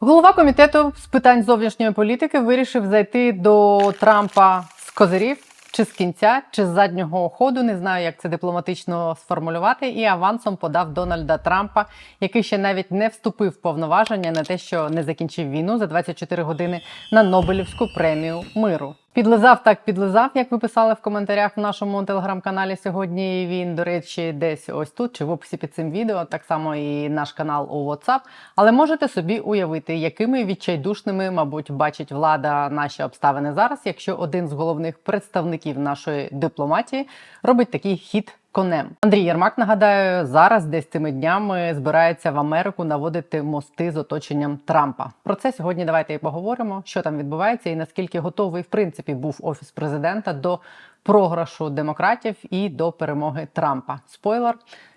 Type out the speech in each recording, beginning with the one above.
Голова комітету з питань зовнішньої політики вирішив зайти до Трампа з козирів. Чи з кінця, чи з заднього ходу, не знаю, як це дипломатично сформулювати, і авансом подав Дональда Трампа, який ще навіть не вступив в повноваження на те, що не закінчив війну за 24 години на Нобелівську премію миру. Підлизав так, підлизав, як ви писали в коментарях в нашому телеграм-каналі сьогодні. Він, до речі, десь ось тут чи в описі під цим відео, так само і наш канал у WhatsApp. Але можете собі уявити, якими відчайдушними, мабуть, бачить влада наші обставини зараз, якщо один з головних представників нашої дипломатії робить такий хід конем. Андрій Єрмак нагадаю, зараз десь цими днями збирається в Америку наводити мости з оточенням Трампа. Про це сьогодні давайте і поговоримо, що там відбувається, і наскільки готовий в принципі був офіс президента до програшу демократів і до перемоги Трампа. Спойлер.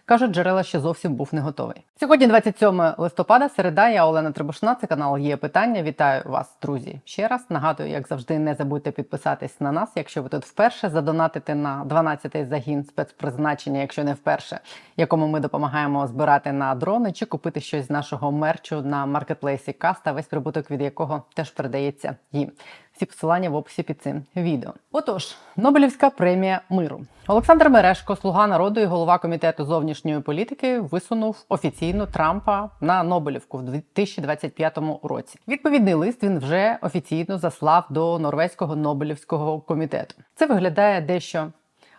Кажуть, джерела ще зовсім був не готовий. Сьогодні 27 листопада, середа. Я Олена Трибушна. Це канал є питання. Вітаю вас, друзі. Ще раз нагадую, як завжди, не забудьте підписатись на нас, якщо ви тут вперше задонатити на 12-й загін спецпризначення, якщо не вперше, якому ми допомагаємо збирати на дрони, чи купити щось з нашого мерчу на маркетплейсі Каста, весь прибуток від якого теж передається їм. Всі посилання в описі під цим відео. Отож, Нобелівська премія миру. Олександр Мерешко, слуга народу і голова комітету зовнішньої політики, висунув офіційно Трампа на Нобелівку в 2025 році. Відповідний лист він вже офіційно заслав до Норвезького Нобелівського комітету. Це виглядає дещо.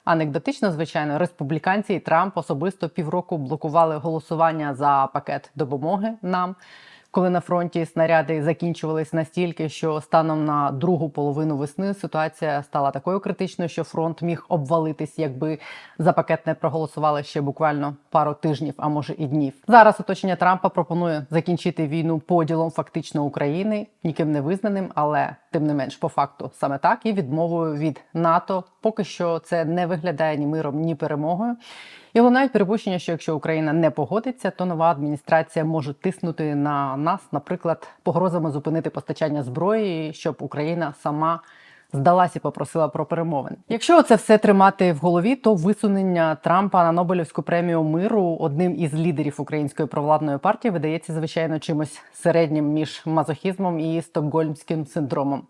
Анекдотично, звичайно, республіканці і Трамп особисто півроку блокували голосування за пакет допомоги нам, коли на фронті снаряди закінчувались настільки, що станом на другу половину весни ситуація стала такою критичною, що фронт міг обвалитись, якби за пакет не проголосували ще буквально пару тижнів, а може і днів. Зараз оточення Трампа пропонує закінчити війну поділом фактично України, ніким не визнаним, але тим не менш по факту саме так і відмовою від НАТО. Поки що це не виглядає ні миром, ні перемогою. І лунають припущення, що якщо Україна не погодиться, то нова адміністрація може тиснути на нас, наприклад, погрозами зупинити постачання зброї, щоб Україна сама здалась і попросила про перемовини. Якщо це все тримати в голові, то висунення Трампа на Нобелівську премію миру одним із лідерів української провладної партії видається звичайно чимось середнім між мазохізмом і стокгольмським синдромом.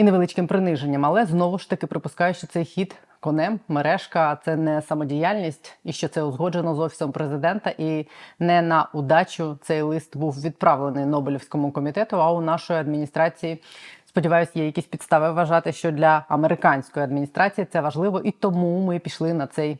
І невеличким приниженням, але знову ж таки припускаю, що цей хід конем, мережка це не самодіяльність, і що це узгоджено з офісом президента. І не на удачу цей лист був відправлений Нобелівському комітету. А у нашої адміністрації сподіваюся, є якісь підстави вважати, що для американської адміністрації це важливо, і тому ми пішли на цей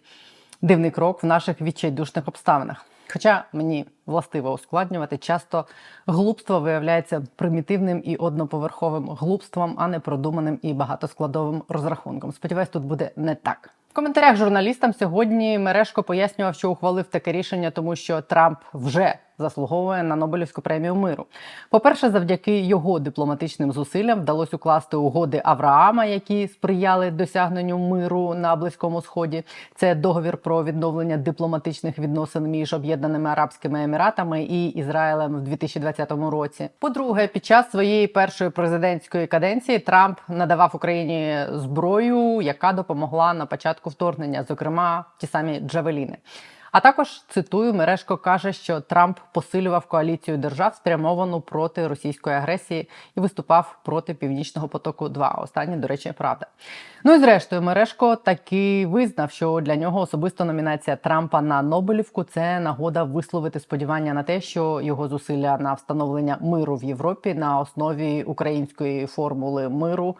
дивний крок в наших відчайдушних обставинах. Хоча мені властиво ускладнювати, часто глупство виявляється примітивним і одноповерховим глупством, а не продуманим і багатоскладовим розрахунком. Сподіваюсь, тут буде не так. В коментарях журналістам сьогодні Мережко пояснював, що ухвалив таке рішення, тому що Трамп вже заслуговує на Нобелівську премію миру. По-перше, завдяки його дипломатичним зусиллям вдалося укласти угоди Авраама, які сприяли досягненню миру на Близькому Сході. Це договір про відновлення дипломатичних відносин між Об'єднаними Арабськими Еміратами і Ізраїлем в 2020 році. По-друге, під час своєї першої президентської каденції Трамп надавав Україні зброю, яка допомогла на початку вторгнення, зокрема ті самі Джавеліни. А також цитую, Мережко каже, що Трамп посилював коаліцію держав, спрямовану проти російської агресії, і виступав проти північного потоку. 2 Останнє, до речі, правда. Ну і зрештою, Мережко таки визнав, що для нього особисто номінація Трампа на Нобелівку це нагода висловити сподівання на те, що його зусилля на встановлення миру в Європі на основі української формули миру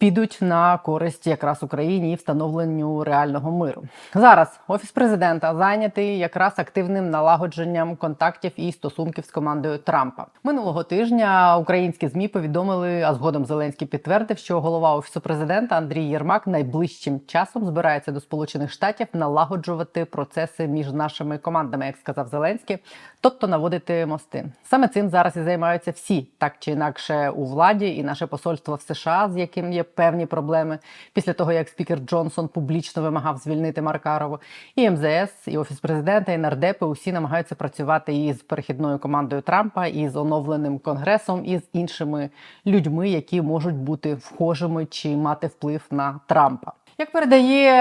підуть на користь якраз Україні і встановленню реального миру. Зараз офіс президента зайнятий якраз активним налагодженням контактів і стосунків з командою Трампа. Минулого тижня українські змі повідомили, а згодом Зеленський підтвердив, що голова офісу президента Андрій Єрмак найближчим часом збирається до Сполучених Штатів налагоджувати процеси між нашими командами, як сказав Зеленський, тобто наводити мости. Саме цим зараз і займаються всі, так чи інакше у владі, і наше посольство в США, з яким є певні проблеми після того, як спікер Джонсон публічно вимагав звільнити Маркарову. І МЗС, і офіс президента, і нардепи усі намагаються працювати із перехідною командою Трампа, і з оновленим конгресом, і з іншими людьми, які можуть бути вхожими чи мати вплив на Трампа. Як передає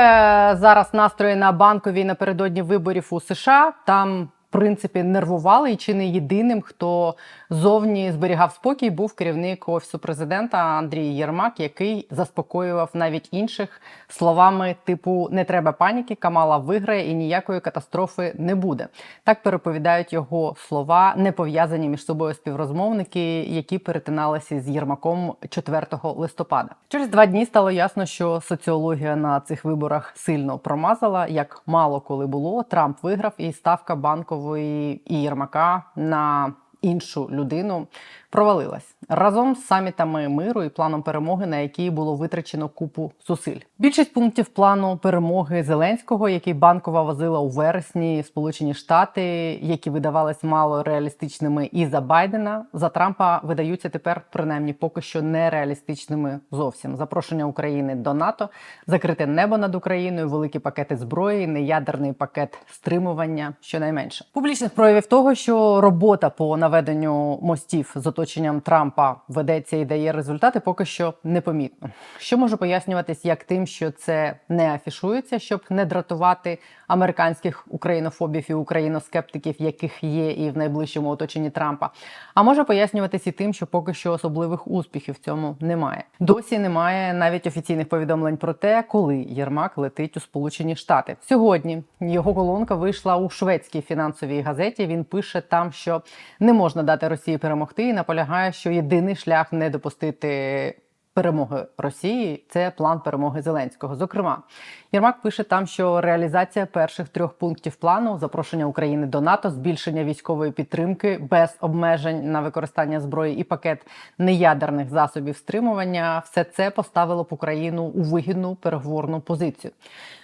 зараз настрої на банковій напередодні виборів у США, там принципі нервували і чи не єдиним, хто Зовні зберігав спокій, був керівник офісу президента Андрій Єрмак, який заспокоював навіть інших словами типу не треба паніки, Камала виграє і ніякої катастрофи не буде. Так переповідають його слова, не пов'язані між собою співрозмовники, які перетиналися з Єрмаком 4 листопада. Через два дні стало ясно, що соціологія на цих виборах сильно промазала, як мало коли було. Трамп виграв, і ставка банкової і Єрмака на іншу людину провалилась разом з самітами миру і планом перемоги, на який було витрачено купу зусиль. Більшість пунктів плану перемоги Зеленського, який банкова возила у вересні Сполучені Штати, які видавались мало реалістичними і за Байдена, за Трампа видаються тепер принаймні поки що нереалістичними зовсім. Запрошення України до НАТО, закрите небо над Україною, великі пакети зброї, неядерний пакет стримування, щонайменше. Публічних проявів того, що робота по наведенню мостів з оточенням Трампа ведеться і дає результати, поки що непомітно. Що може пояснюватись як тим, що це не афішується, щоб не дратувати американських українофобів і україноскептиків, яких є і в найближчому оточенні Трампа. А може пояснюватись і тим, що поки що особливих успіхів в цьому немає. Досі немає навіть офіційних повідомлень про те, коли Єрмак летить у Сполучені Штати. Сьогодні його колонка вийшла у шведській фінансовій газеті. Він пише там, що не можна дати Росії перемогти, і наполягає, що єдиний шлях не допустити. Перемоги Росії це план перемоги Зеленського. Зокрема, Єрмак пише там, що реалізація перших трьох пунктів плану запрошення України до НАТО, збільшення військової підтримки без обмежень на використання зброї і пакет неядерних засобів стримування все це поставило б Україну у вигідну переговорну позицію.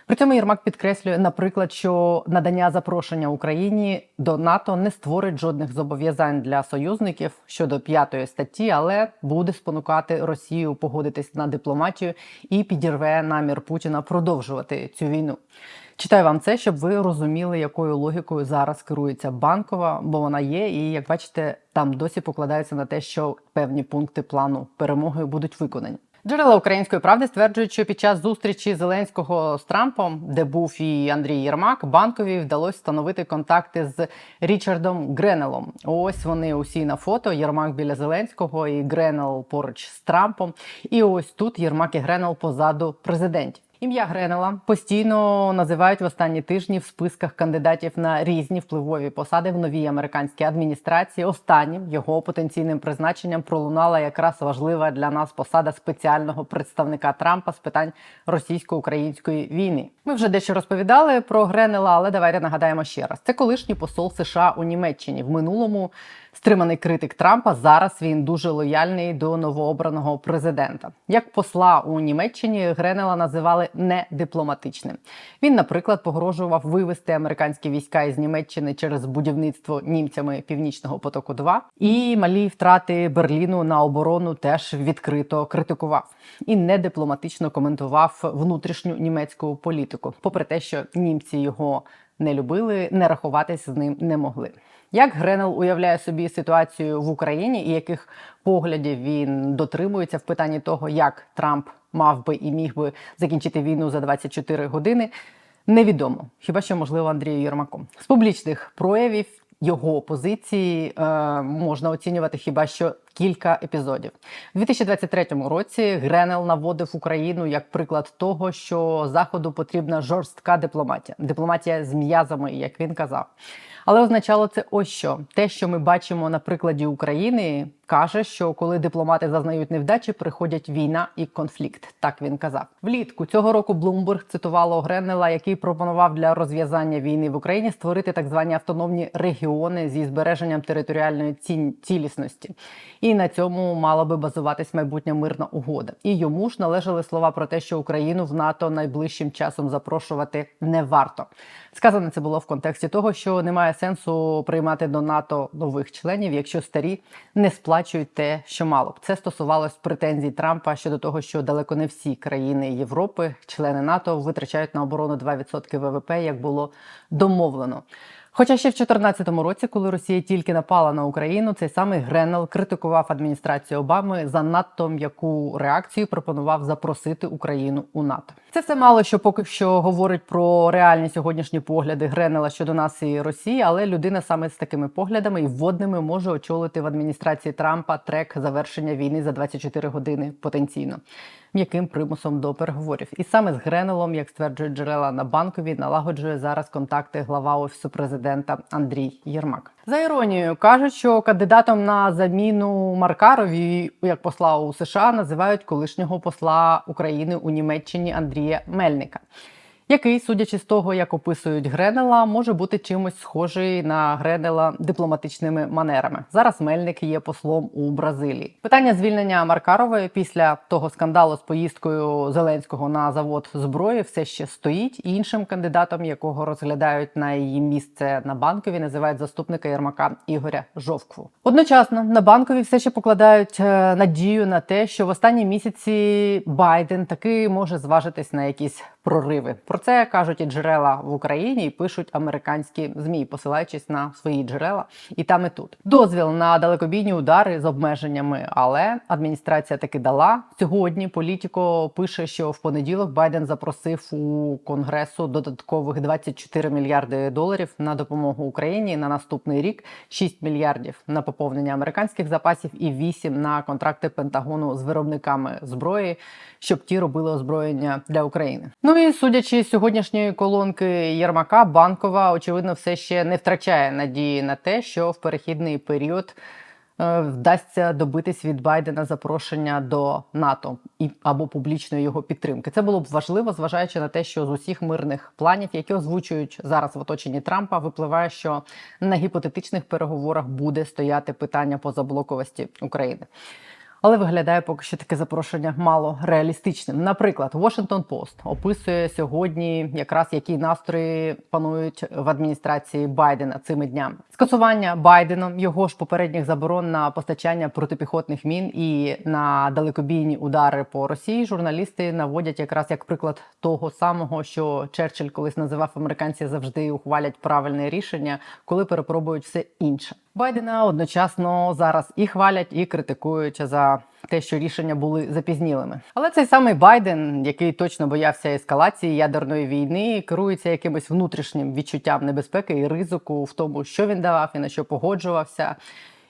При цьому Єрмак підкреслює, наприклад, що надання запрошення Україні до НАТО не створить жодних зобов'язань для союзників щодо п'ятої статті, але буде спонукати Росію погодитись на дипломатію і підірве намір Путіна продовжувати цю війну. Читаю вам це, щоб ви розуміли, якою логікою зараз керується банкова, бо вона є, і як бачите, там досі покладаються на те, що певні пункти плану перемоги будуть виконані. Джерела української правди стверджують, що під час зустрічі Зеленського з Трампом, де був і Андрій Єрмак, банкові вдалося встановити контакти з Річардом Гренелом. Ось вони усі на фото. Єрмак біля Зеленського і Гренел поруч з Трампом. І ось тут Єрмак і Гренел позаду президентів. Ім'я Гренела постійно називають в останні тижні в списках кандидатів на різні впливові посади в новій американській адміністрації. Останнім його потенційним призначенням пролунала якраз важлива для нас посада спеціального представника Трампа з питань російсько-української війни. Ми вже дещо розповідали про Гренела, але давайте нагадаємо ще раз: це колишній посол США у Німеччині в минулому. Стриманий критик Трампа зараз він дуже лояльний до новообраного президента. Як посла у Німеччині Гренела називали недипломатичним. Він, наприклад, погрожував вивести американські війська із Німеччини через будівництво німцями Північного потоку. 2 і малі втрати Берліну на оборону теж відкрито критикував і недипломатично коментував внутрішню німецьку політику, попри те, що німці його не любили, не рахуватись з ним не могли. Як Гренел уявляє собі ситуацію в Україні і яких поглядів він дотримується в питанні того, як Трамп мав би і міг би закінчити війну за 24 години, невідомо. Хіба що можливо Андрію Єрмаком з публічних проявів його позиції е, можна оцінювати хіба що кілька епізодів у 2023 році. Гренел наводив Україну як приклад того, що заходу потрібна жорстка дипломатія, дипломатія з м'язами, як він казав. Але означало це ось що те, що ми бачимо на прикладі України, каже, що коли дипломати зазнають невдачі, приходять війна і конфлікт. Так він казав. Влітку цього року Блумберг цитувало Греннела, який пропонував для розв'язання війни в Україні створити так звані автономні регіони зі збереженням територіальної цілісності. І на цьому мала би базуватись майбутня мирна угода. І йому ж належали слова про те, що Україну в НАТО найближчим часом запрошувати не варто. Сказане це було в контексті того, що немає сенсу приймати до НАТО нових членів, якщо старі не сплачують те, що мало б. Це стосувалось претензій Трампа щодо того, що далеко не всі країни Європи, члени НАТО, витрачають на оборону 2% ВВП, як було домовлено. Хоча ще в 2014 році, коли Росія тільки напала на Україну, цей самий Гренел критикував адміністрацію Обами за надто м'яку реакцію, пропонував запросити Україну у НАТО. Це все мало що поки що говорить про реальні сьогоднішні погляди Гренела щодо нас і Росії, але людина саме з такими поглядами і вводними може очолити в адміністрації Трампа трек завершення війни за 24 години потенційно. М'яким примусом до переговорів, і саме з Гренелом, як стверджують джерела на банкові, налагоджує зараз контакти глава офісу президента Андрій Єрмак. За іронією кажуть, що кандидатом на заміну Маркарові як посла у США називають колишнього посла України у Німеччині Андрія Мельника. Який, судячи з того, як описують Гренела, може бути чимось схожий на Гренела дипломатичними манерами. Зараз Мельник є послом у Бразилії. Питання звільнення Маркарової після того скандалу з поїздкою Зеленського на завод зброї все ще стоїть. Іншим кандидатом, якого розглядають на її місце на банкові, називають заступника Єрмака Ігоря Жовкву. Одночасно на банкові все ще покладають е, надію на те, що в останні місяці Байден таки може зважитись на якісь прориви. Про це кажуть і джерела в Україні, і пишуть американські змі, посилаючись на свої джерела, і там і тут дозвіл на далекобійні удари з обмеженнями. Але адміністрація таки дала сьогодні. Політіко пише, що в понеділок Байден запросив у конгресу додаткових 24 мільярди доларів на допомогу Україні на наступний рік, 6 мільярдів на поповнення американських запасів і 8 на контракти Пентагону з виробниками зброї, щоб ті робили озброєння для України. Ну і судячи з сьогоднішньої колонки Єрмака, банкова очевидно все ще не втрачає надії на те, що в перехідний період. е, Вдасться добитись від Байдена запрошення до НАТО і або публічної його підтримки. Це було б важливо, зважаючи на те, що з усіх мирних планів, які озвучують зараз в оточенні Трампа, випливає, що на гіпотетичних переговорах буде стояти питання позаблоковості України. Але виглядає поки що таке запрошення мало реалістичним. Наприклад, Washington Post описує сьогодні якраз які настрої панують в адміністрації Байдена цими днями. Скасування Байденом його ж попередніх заборон на постачання протипіхотних мін і на далекобійні удари по Росії. Журналісти наводять якраз як приклад того самого, що Черчилль колись називав американці завжди ухвалять правильне рішення, коли перепробують все інше. Байдена одночасно зараз і хвалять, і критикують за те, що рішення були запізнілими. Але цей самий Байден, який точно боявся ескалації ядерної війни, керується якимось внутрішнім відчуттям небезпеки і ризику в тому, що він давав і на що погоджувався.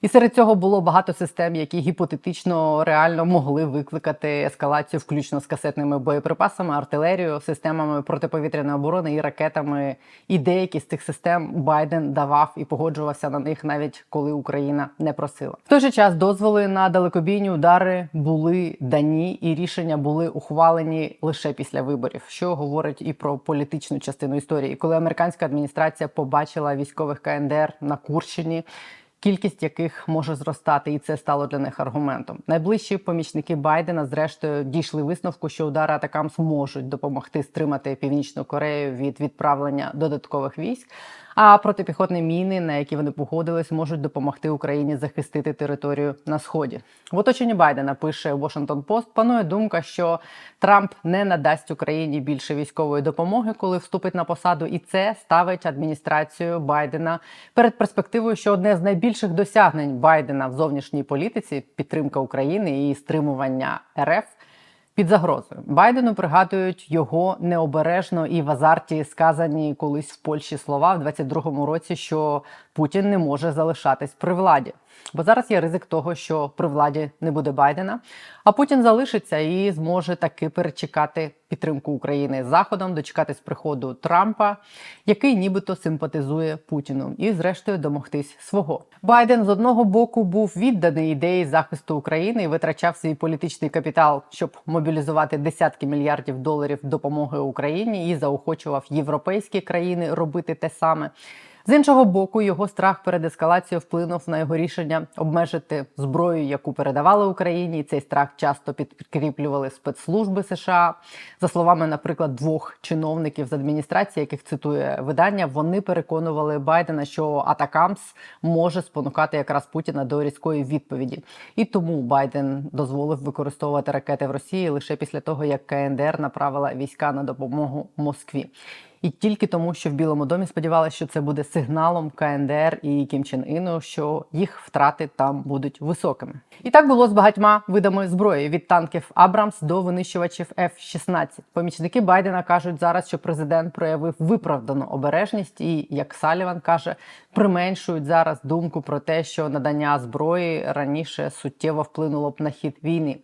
І серед цього було багато систем, які гіпотетично реально могли викликати ескалацію, включно з касетними боєприпасами, артилерією, системами протиповітряної оборони і ракетами. І деякі з цих систем Байден давав і погоджувався на них, навіть коли Україна не просила. В той же час дозволи на далекобійні удари були дані, і рішення були ухвалені лише після виборів, що говорить і про політичну частину історії, коли американська адміністрація побачила військових КНДР на Курщині кількість яких може зростати, і це стало для них аргументом. Найближчі помічники Байдена, зрештою, дійшли висновку, що удари атакамс можуть допомогти стримати північну Корею від відправлення додаткових військ. А протипіхотні міни, на які вони погодились, можуть допомогти Україні захистити територію на сході. В оточенні Байдена пише Washington Post, Панує думка, що Трамп не надасть Україні більше військової допомоги, коли вступить на посаду, і це ставить адміністрацію Байдена перед перспективою, що одне з найбільших досягнень Байдена в зовнішній політиці підтримка України і стримування РФ. Під загрозою Байдену пригадують його необережно і в азарті сказані колись в Польщі слова в 22-му році, що Путін не може залишатись при владі. Бо зараз є ризик того, що при владі не буде Байдена, а Путін залишиться і зможе таки перечекати підтримку України заходом, дочекатись приходу Трампа, який нібито симпатизує Путіну, і зрештою домогтись свого. Байден з одного боку був відданий ідеї захисту України і витрачав свій політичний капітал, щоб мобілізувати десятки мільярдів доларів допомоги Україні і заохочував європейські країни робити те саме. З іншого боку, його страх перед ескалацією вплинув на його рішення обмежити зброю, яку передавали Україні. Цей страх часто підкріплювали спецслужби США. За словами, наприклад, двох чиновників з адміністрації, яких цитує видання, вони переконували Байдена, що Атакамс може спонукати якраз Путіна до різкої відповіді. І тому Байден дозволив використовувати ракети в Росії лише після того, як КНДР направила війська на допомогу Москві. І тільки тому, що в Білому домі сподівалися, що це буде сигналом КНДР і Кім Чен Іну, що їх втрати там будуть високими. І так було з багатьма видами зброї від танків Абрамс до винищувачів F-16. Помічники Байдена кажуть зараз, що президент проявив виправдану обережність, і як Саліван каже, применшують зараз думку про те, що надання зброї раніше суттєво вплинуло б на хід війни.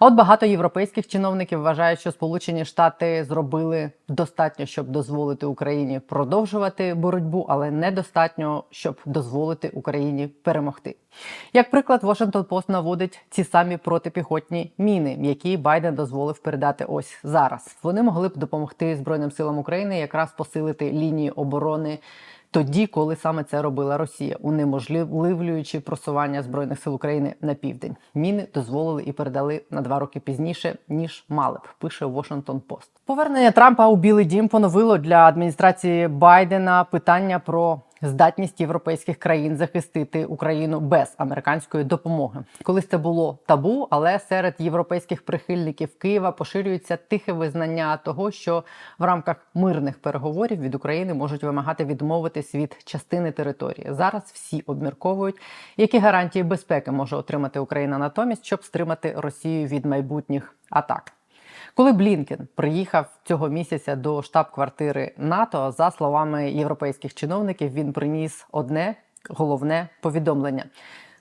А от багато європейських чиновників вважають, що Сполучені Штати зробили достатньо, щоб дозволити Україні продовжувати боротьбу, але недостатньо, щоб дозволити Україні перемогти. Як приклад, Washington Post наводить ці самі протипіхотні міни, які Байден дозволив передати ось зараз. Вони могли б допомогти Збройним силам України якраз посилити лінії оборони тоді, коли саме це робила Росія, унеможливлюючи просування збройних сил України на південь. Міни дозволили і передали на два роки пізніше, ніж мали б. Пише Washington Post. Повернення Трампа у Білий Дім поновило для адміністрації Байдена питання про здатність європейських країн захистити Україну без американської допомоги. Колись це було табу, але серед європейських прихильників Києва поширюється тихе визнання того, що в рамках мирних переговорів від України можуть вимагати відмовитись від частини території. Зараз всі обмірковують, які гарантії безпеки може отримати Україна натомість, щоб стримати Росію від майбутніх атак. Коли Блінкен приїхав цього місяця до штаб-квартири НАТО, за словами європейських чиновників, він приніс одне головне повідомлення.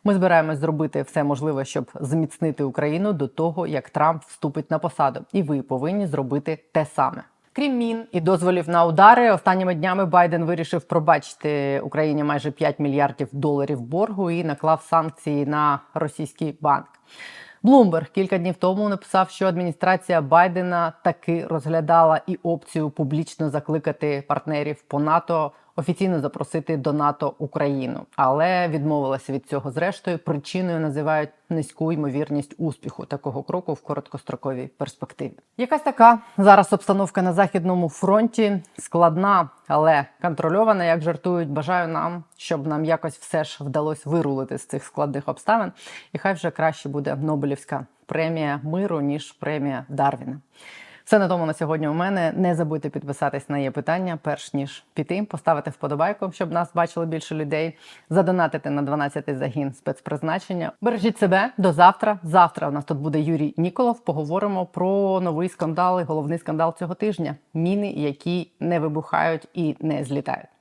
Ми збираємось зробити все можливе, щоб зміцнити Україну до того, як Трамп вступить на посаду, і ви повинні зробити те саме. Крім мін і дозволів на удари, останніми днями Байден вирішив пробачити Україні майже 5 мільярдів доларів боргу і наклав санкції на російський банк. Блумберг кілька днів тому написав, що адміністрація Байдена таки розглядала і опцію публічно закликати партнерів по НАТО офіційно запросити до НАТО Україну, але відмовилася від цього. Зрештою, причиною називають низьку ймовірність успіху такого кроку в короткостроковій перспективі. Якась така зараз обстановка на західному фронті складна, але контрольована, як жартують. Бажаю нам, щоб нам якось все ж вдалося вирулити з цих складних обставин, і хай вже краще буде Нобелівська премія миру ніж премія Дарвіна. Все на тому на сьогодні у мене. Не забудьте підписатись на є питання, перш ніж піти, поставити вподобайку, щоб нас бачило більше людей, задонатити на 12-й загін спецпризначення. Бережіть себе до завтра. Завтра у нас тут буде Юрій Ніколов. Поговоримо про новий скандал головний скандал цього тижня: міни, які не вибухають і не злітають.